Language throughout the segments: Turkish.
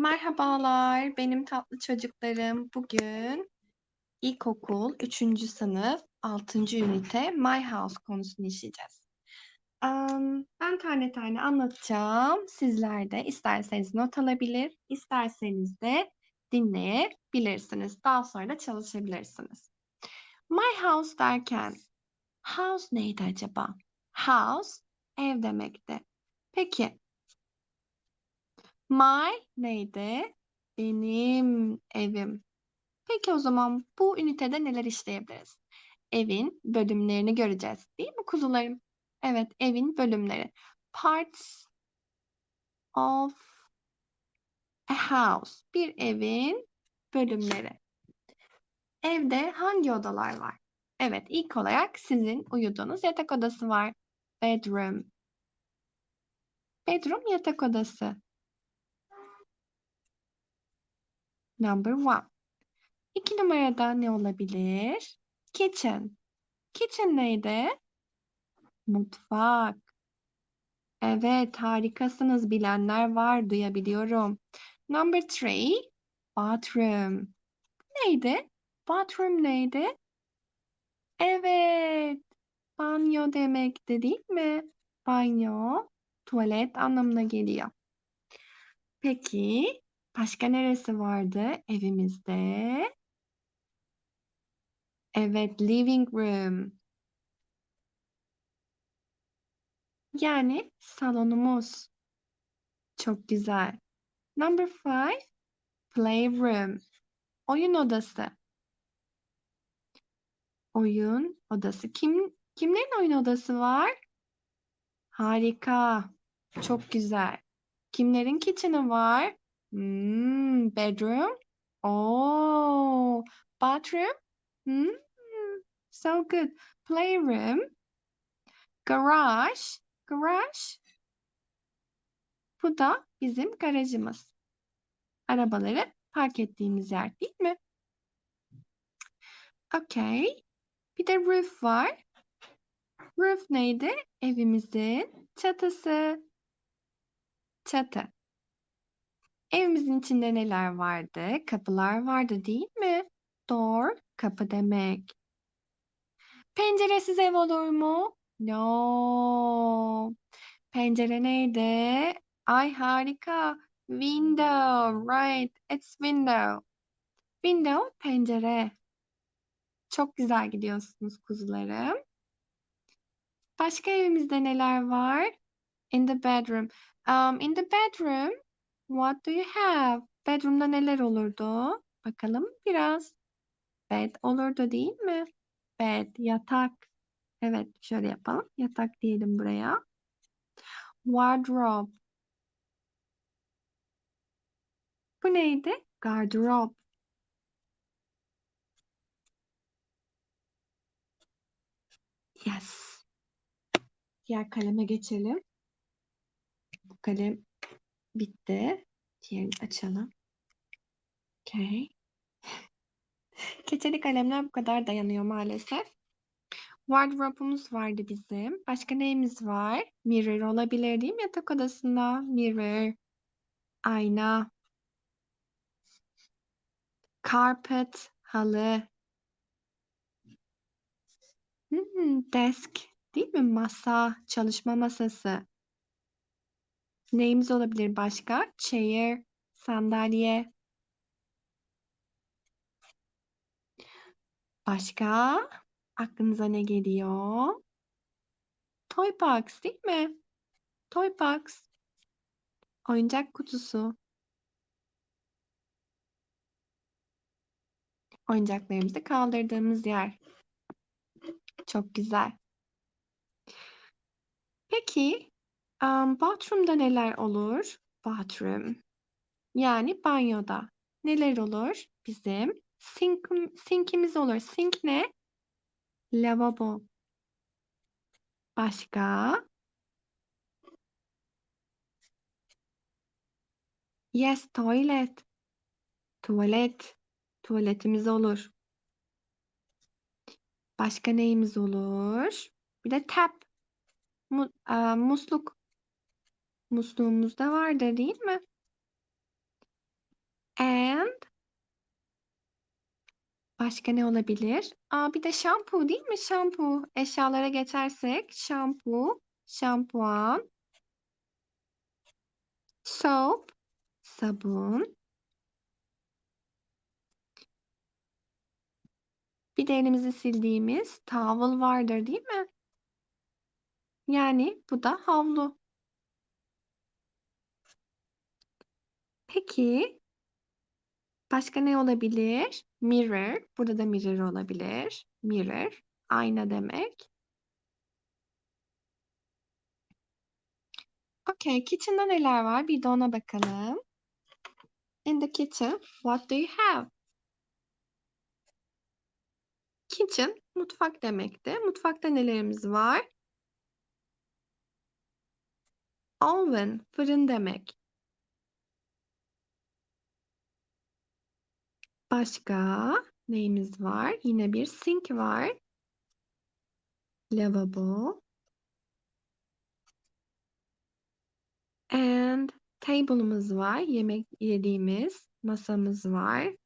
Merhabalar, benim tatlı çocuklarım. Bugün ilkokul 3. sınıf 6. ünite My House konusunu işleyeceğiz. Am, Ben tane tane anlatacağım. Sizler de isterseniz not alabilir, isterseniz de dinleyebilirsiniz. Daha sonra da çalışabilirsiniz. My house derken house neydi acaba? House ev demekti. Peki My neydi? Benim evim. Peki o zaman bu ünitede neler işleyebiliriz? Evin bölümlerini göreceğiz, değil mi kuzularım? Evet, evin bölümleri. Parts of a house. Bir evin bölümleri. Evde hangi odalar var? Evet, ilk olarak sizin uyuduğunuz yatak odası var. Bedroom. Bedroom yatak odası. Number one. İki numarada ne olabilir? Kitchen. Kitchen neydi? Mutfak. Evet, harikasınız. Bilenler var, duyabiliyorum. Number three, bathroom. Neydi? Bathroom neydi? Evet, banyo demekti değil mi? Banyo, tuvalet anlamına geliyor. Peki, başka neresi vardı evimizde? Evet, living room. Yani salonumuz. Çok güzel. Number five, playroom. Oyun odası. Oyun odası. Kim kimlerin oyun odası var? Harika. Çok güzel. Kimlerin kitchen'ı var? Hmm, bedroom. Oh, bathroom. Hmm, so good. Playroom. Garage. Garage. Bu da bizim garajımız. Arabaları park ettiğimiz yer değil mi? Okay. Bir de roof var. Roof neydi? Evimizin çatısı. Çatı. Evimizin içinde neler vardı? Kapılar vardı değil mi? Door, kapı demek. Penceresiz ev olur mu? No. Pencere neydi? Ay harika. Window. Right. It's window. Window pencere. Çok güzel gidiyorsunuz kuzularım. Başka evimizde neler var? In the bedroom. Um, in the bedroom, what do you have? Bedroom'da neler olurdu? Bakalım biraz. Bed olurdu değil mi? Bed, yatak. Evet, şöyle yapalım. Yatak diyelim buraya. Wardrobe. Bu neydi? Gardırop. Yes. Diğer kaleme geçelim. Bu kalem bitti. Diğerini açalım. Okay. Keçeli kalemler bu kadar dayanıyor maalesef. Wardrobe'umuz vardı bizim. Başka neyimiz var? Mirror olabilir değil mi yatak odasında? Mirror. Ayna. Carpet. Halı. Hmm, desk. Değil mi? Masa. Çalışma masası. Neyimiz olabilir başka? Chair. Sandalye. Başka? Aklınıza ne geliyor? Toy box değil mi? Toy box. Oyuncak kutusu. Oyuncaklarımızı kaldırdığımız yer. Çok güzel. Peki, bathroom'da neler olur? Bathroom. Yani banyoda. Neler olur? Bizim sink, sinkimiz olur. Sink ne? Lavabo. Başka? Yes, toilet. Tuvalet. Tuvaletimiz olur. Başka neyimiz olur? Bir de tap. Mu aa, musluk. Musluğumuz da vardır değil mi? And başka ne olabilir? Aa, bir de şampu değil mi? Şampu. Eşyalara geçersek şampu, şampuan, soap, sabun. Bir de elimizi sildiğimiz towel vardır değil mi? Yani bu da havlu. Peki başka ne olabilir? Mirror. Burada da mirror olabilir. Mirror. Ayna demek. Okay, kitchen'da neler var? Bir de ona bakalım. In the kitchen, what do you have? Kitchen, mutfak demekti. Mutfakta nelerimiz var? Oven, fırın demek. Başka neyimiz var? Yine bir sink var. Lavabo. And table'ımız var. Yemek yediğimiz masamız var.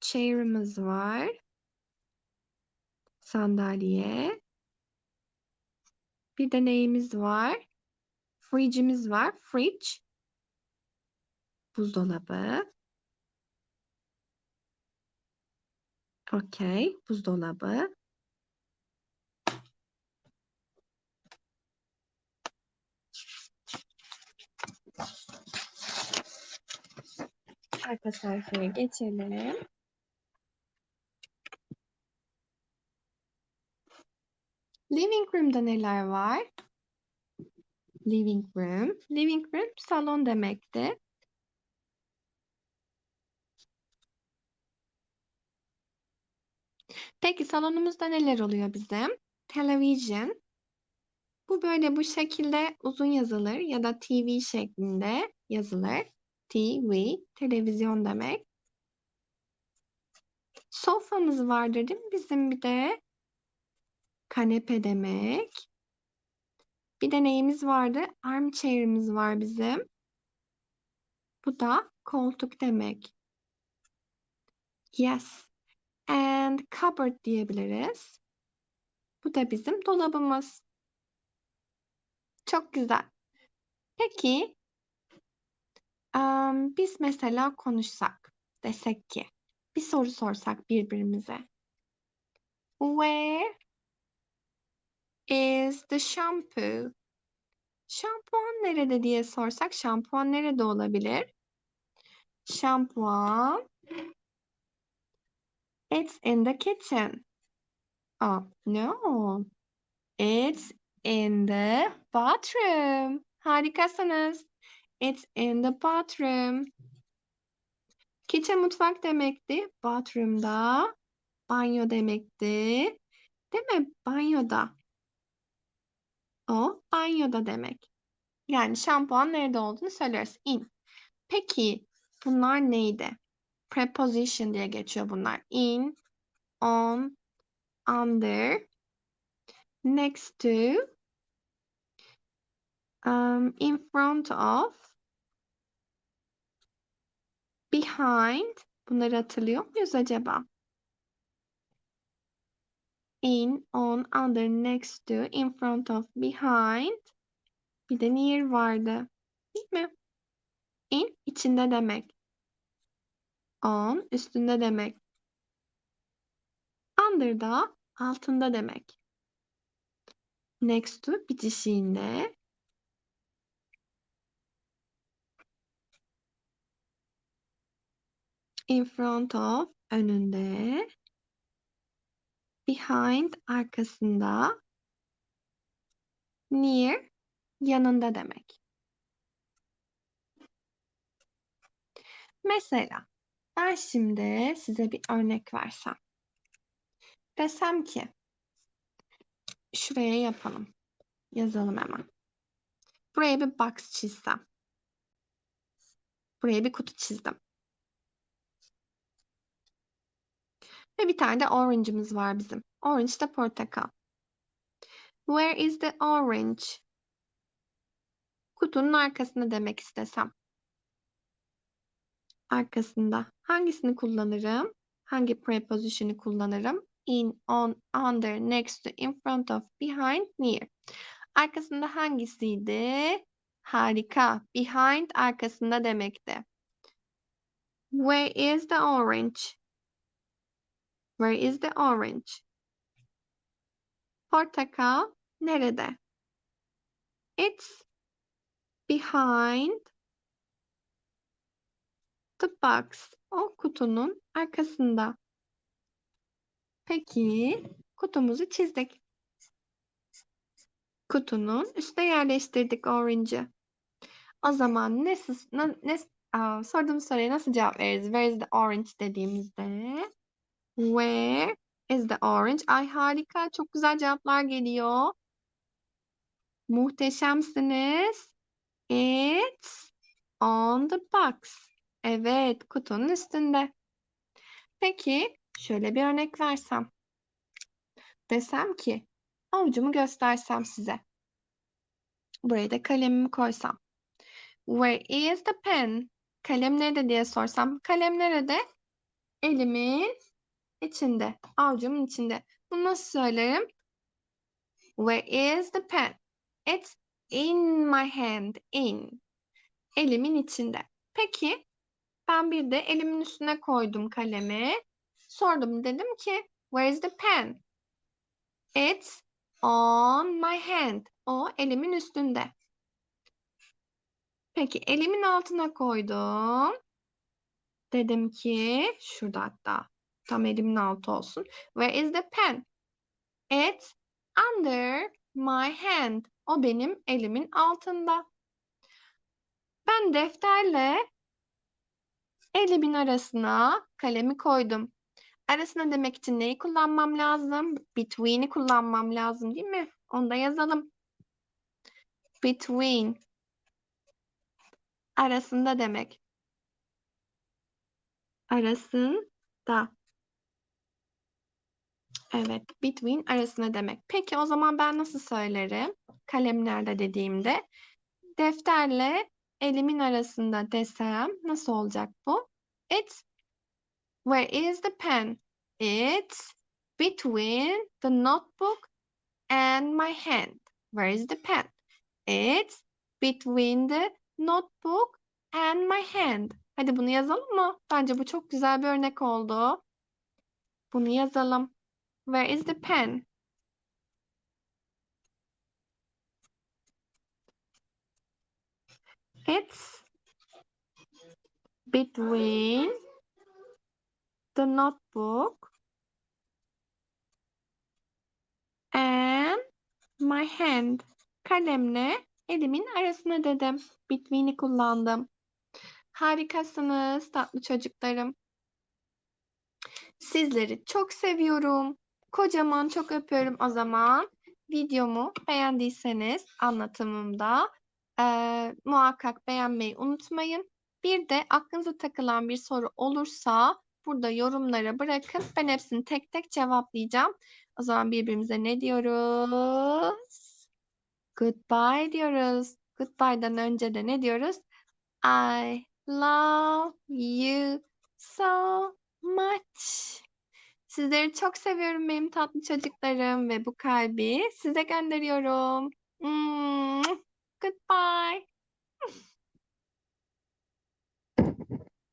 Chair'ımız var. Sandalye. Bir de neyimiz var? Fridge'imiz var. Fridge. Buzdolabı. Okey. Buzdolabı. Arka sayfaya geçelim. Living room'da neler var? Living room. Living room salon demekti. Peki salonumuzda neler oluyor bizim? Television. Bu böyle bu şekilde uzun yazılır ya da TV şeklinde yazılır. TV, televizyon demek. Sofamız vardır değil mi bizim bir de? Kanepe demek. Bir de neyimiz vardı? Armchair'imiz var bizim. Bu da koltuk demek. Yes. And cupboard diyebiliriz. Bu da bizim dolabımız. Çok güzel. Peki em, biz mesela konuşsak desek ki bir soru sorsak birbirimize. Where is the shampoo? Şampuan nerede diye sorsak şampuan nerede olabilir? Şampuan It's in the kitchen. Oh, no. It's in the bathroom. Harikasınız. It's in the bathroom. Kitchen mutfak demekti. Bathroom'da banyo demekti. Değil mi? Banyoda. O banyoda demek. Yani şampuan nerede olduğunu söylüyoruz. In. Peki bunlar neydi? Preposition diye geçiyor bunlar. In, on, under, next to, um, in front of, behind. Bunları hatırlıyor muyuz acaba? In, on, under, next to, in front of, behind. Bir de near vardı. Değil mi? In, içinde demek. On, üstünde demek. Under da altında demek. Next to bitişiğinde. In front of önünde. Behind arkasında. Near yanında demek. Mesela ben şimdi size bir örnek versem. Desem ki şuraya yapalım. Yazalım hemen. Buraya bir box çizsem. Buraya bir kutu çizdim. Ve bir tane de orange'ımız var bizim. Orange de portakal. Where is the orange? Kutunun arkasında demek istesem. arkasında. Hangisini kullanırım? Hangi preposition'ı kullanırım? In, on, under, next to, in front of, behind, near. Arkasında hangisiydi? Harika. Behind arkasında demekti. Where is the orange? Where is the orange? Portakal nerede? It's behind the box. O kutunun arkasında. Peki kutumuzu çizdik. Kutunun üstüne yerleştirdik orange'ı. O zaman ne, ne, aa, sorduğum soruya nasıl cevap veririz? Where is the orange dediğimizde Where is the orange? Ay harika. Çok güzel cevaplar geliyor. Muhteşemsiniz. It's on the box. Evet, kutunun üstünde. Peki, şöyle bir örnek versem. Desem ki, avucumu göstersem size. Buraya da kalemimi koysam. Where is the pen? Kalem nerede diye sorsam. Kalem nerede? Elimin içinde. Avucumun içinde. Bunu nasıl söylerim? Where is the pen? It's in my hand. In. Elimin içinde. Peki ben bir de elimin üstüne koydum kalemi. Sordum dedim ki where is the pen? It's on my hand. O elimin üstünde. Peki elimin altına koydum. Dedim ki şurada hatta tam elimin altı olsun. Where is the pen? It's under my hand. O benim elimin altında. Ben defterle elimin arasına kalemi koydum. Arasına demek için neyi kullanmam lazım? Between'i kullanmam lazım değil mi? Onu da yazalım. Between. Arasında demek. Arasında. Evet, between arasında demek. Peki o zaman ben nasıl söylerim? Kalem nerede dediğimde. Defterle elimin arasında desem nasıl olacak bu? It's where is the pen? It's between the notebook and my hand. Where is the pen? It's between the notebook and my hand. Hadi bunu yazalım mı? Bence bu çok güzel bir örnek oldu. Bunu yazalım. Where is the pen? It's between the notebook and my hand. Kalemle elimin arasına dedim. Between'i kullandım. Harikasınız tatlı çocuklarım. Sizleri çok seviyorum. Kocaman çok öpüyorum o zaman. Videomu beğendiyseniz anlatımımda e, muhakkak beğenmeyi unutmayın. Bir de aklınıza takılan bir soru olursa burada yorumlara bırakın. Ben hepsini tek tek cevaplayacağım. O zaman birbirimize ne diyoruz? Goodbye diyoruz. Goodbye'dan önce de ne diyoruz? I love you so much. Sizleri çok seviyorum benim tatlı çocuklarım ve bu kalbi size gönderiyorum. Goodbye.